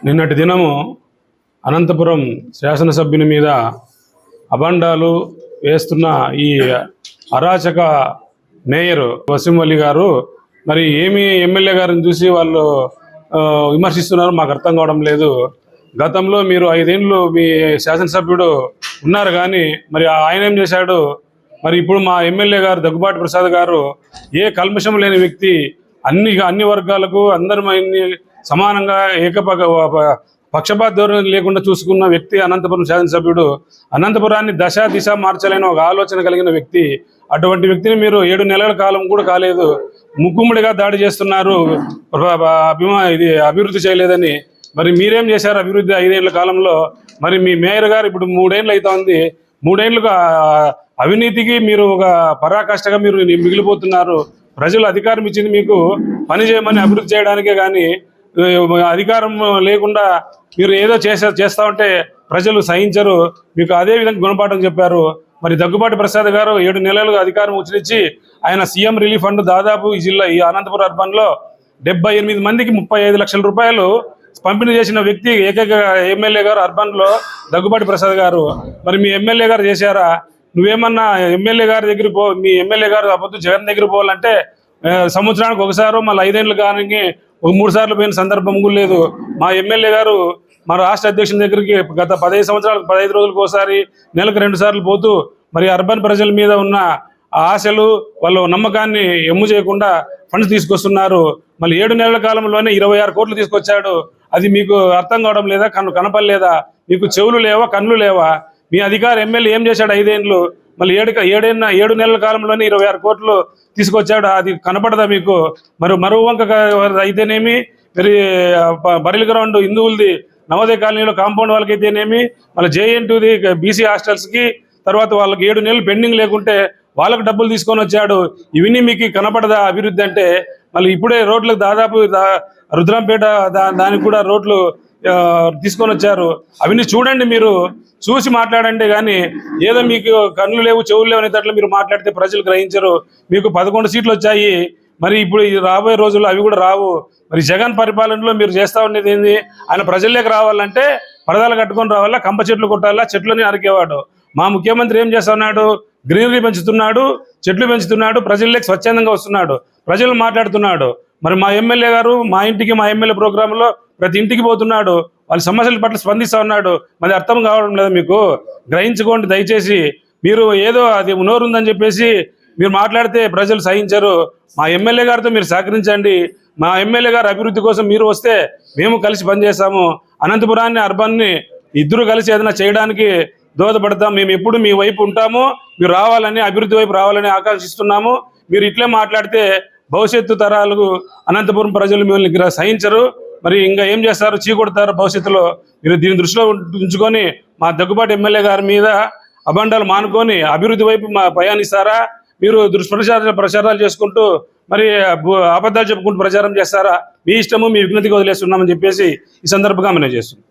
నిన్నటి దినము అనంతపురం శాసనసభ్యుని మీద అబండాలు వేస్తున్న ఈ అరాచక మేయర్ వసీంవల్లి గారు మరి ఏమి ఎమ్మెల్యే గారిని చూసి వాళ్ళు విమర్శిస్తున్నారు మాకు అర్థం కావడం లేదు. గతంలో మీరు ఐదేళ్ళు మీ శాసనసభ్యుడు ఉన్నారు కానీ మరి ఆయన ఏం చేశాడు? మరి ఇప్పుడు మా ఎమ్మెల్యే గారు దగ్గుబాటి ప్రసాద్ గారు ఏ కల్మషం లేని వ్యక్తి అన్ని అన్ని వర్గాలకు అందరి సమానంగా ఏకపక్ష పక్షపాత ధోరణి లేకుండా చూసుకున్న వ్యక్తి అనంతపురం శాసనసభ్యుడు అనంతపురాన్ని దశ దిశ మార్చలేని ఒక ఆలోచన కలిగిన వ్యక్తి. అటువంటి వ్యక్తిని మీరు ఏడు నెలల కాలం కూడా కాలేదు. ముక్కుముడిగా దాడి చేస్తున్నారు. అభిమా ఇది అభివృద్ధి చేయలేదని. మరి మీరేం చేశారు అభివృద్ధి ఐదేళ్ళ కాలంలో? మరి మీ మేయర్ గారు ఇప్పుడు మూడేళ్ళు అవుతోంది మూడేళ్ళుగా అవినీతికి మీరు ఒక పరాకాష్ఠగా మీరు మిగిలిపోతున్నారు. ప్రజలు అధికారం ఇచ్చింది మీకు. పని చేయమని అభివృద్ధి చేయడానికే కానీ అధికారం లేకుండా మీరు ఏదో చేసే చేస్తా ఉంటే ప్రజలు సహించరు. మీకు అదే విధంగా గుణపాఠం చెప్పారు. మరి దగ్గుబాటి ప్రసాద్ గారు ఏడు నెలలుగా అధికారం ఉచిరించి ఆయన సీఎం రిలీఫ్ ఫండ్ దాదాపు ఈ జిల్లా ఈ అనంతపురం అర్బన్లో డెబ్బై ఎనిమిది మందికి ముప్పై ఐదు లక్షల రూపాయలు పంపిణీ చేసిన వ్యక్తి ఏకైక ఎమ్మెల్యే గారు అర్బన్లో దగ్గుబాటి ప్రసాద్ గారు. మరి మీ ఎమ్మెల్యే గారు చేశారా? నువ్వేమన్నా ఎమ్మెల్యే గారి దగ్గర పో మీ ఎమ్మెల్యే గారు అబద్ధం జగన్ దగ్గర పోవాలంటే సంవత్సరానికి ఒకసారి మళ్ళీ ఐదేళ్ళు కానీ ఒక మూడు సార్లు పోయిన సందర్భం కూడా లేదు. మా ఎమ్మెల్యే గారు మా రాష్ట్ర అధ్యక్షుని దగ్గరికి గత పదహైదు సంవత్సరాలకు పదహైదు రోజులకు ఒకసారి నెలకు రెండు సార్లు పోతూ మరి అర్బన్ ప్రజల మీద ఉన్న ఆ ఆశలు వాళ్ళ నమ్మకాన్ని ఎమ్ము చేయకుండా ఫండ్స్ తీసుకొస్తున్నారు. మళ్ళీ ఏడు నెలల కాలంలోనే ఇరవై ఆరు కోట్లు తీసుకొచ్చాడు. అది మీకు అర్థం కావడం లేదా కన్ను కనపడలేదా? మీకు చెవులు లేవా కన్నులు లేవా? మీ అధికార ఎమ్మెల్యే ఏం చేశాడు ఐదేండ్లు? మళ్ళీ ఏడు ఏడైనా ఏడు నెలల కాలంలోనే ఇరవై ఆరు కోట్లు తీసుకొచ్చాడు. అది కనపడదా మీకు? మరి మరో వంక అయితేనేమి? మరి బరిల్ గ్రౌండ్ హిందువులది నవోదయ కాలనీలో కాంపౌండ్ వాళ్ళకి అయితేనేమి మళ్ళీ జేఎన్టీది బీసీ హాస్టల్స్కి తర్వాత వాళ్ళకి ఏడు నెలలు పెండింగ్ లేకుంటే వాళ్ళకు డబ్బులు తీసుకొని వచ్చాడు. ఇవన్నీ మీకు కనపడదా అభివృద్ధి అంటే? మళ్ళీ ఇప్పుడే రోడ్లకు దాదాపు రుద్రంపేట దా- దానికి కూడా రోడ్లు తీసుకొని వచ్చారు. అవన్నీ చూడండి మీరు. చూసి మాట్లాడండి కానీ ఏదో మీకు కళ్ళు లేవు చెవులు లేవు అనేటట్లు మీరు మాట్లాడితే ప్రజలు గ్రహించరు. మీకు పదకొండు సీట్లు వచ్చాయి. మరి ఇప్పుడు రాబోయే రోజుల్లో అవి కూడా రావు. మరి జగన్ పరిపాలనలో మీరు చేస్తా ఉండేది ఏంది? ఆయన ప్రజల్లోకి రావాలంటే పరదాలు కట్టుకొని రావాలా కంప చెట్లు కొట్టాలా చెట్లని అరికేవాడు. మా ముఖ్యమంత్రి ఏం చేస్తా ఉన్నాడు గ్రీనరీ పెంచుతున్నాడు చెట్లు పెంచుతున్నాడు ప్రజల్లోకి స్వచ్ఛందంగా వస్తున్నాడు. ప్రజలు మాట్లాడుతున్నాడు. మరి మా ఎమ్మెల్యే గారు మా ఇంటికి మా ఎమ్మెల్యే ప్రోగ్రాంలో ప్రతి ఇంటికి పోతున్నాడు వాళ్ళ సమస్యల పట్ల స్పందిస్తా ఉన్నాడు. మరి అర్థం కావడం లేదా మీకు? గ్రహించుకోండి దయచేసి. మీరు ఏదో అది నోరుందని చెప్పేసి మీరు మాట్లాడితే ప్రజలు సహించరు. మా ఎమ్మెల్యే గారితో మీరు సహకరించండి. మా ఎమ్మెల్యే గారు అభివృద్ధి కోసం మీరు వస్తే మేము కలిసి పనిచేస్తాము. అనంతపురాన్ని అర్బన్ని ఇద్దరు కలిసి ఏదైనా చేయడానికి దోహదపడతాం. మేము ఎప్పుడు మీ వైపు ఉంటాము. మీరు రావాలని అభివృద్ధి వైపు రావాలని ఆకాంక్షిస్తున్నాము. మీరు ఇట్లే మాట్లాడితే భవిష్యత్తు తరాలకు అనంతపురం ప్రజలు మిమ్మల్ని సహించరు. మరి ఇంకా ఏం చేస్తారు? చీకొడతారు భవిష్యత్తులో. మీరు దీని దృష్టిలో ఉంచుకొని మా దగ్గుబాటు ఎమ్మెల్యే గారి మీద అబండాలు మానుకొని అభివృద్ధి వైపు మా ప్రయాణిస్తారా? మీరు దుష్ప్రచార ప్రచారాలు చేసుకుంటూ మరి అబద్ధాలు చెప్పుకుంటూ ప్రచారం చేస్తారా? మీ ఇష్టము మీ విజ్ఞతకి వదిలేస్తున్నామని చెప్పేసి ఈ సందర్భంగా మనం చేస్తున్నాం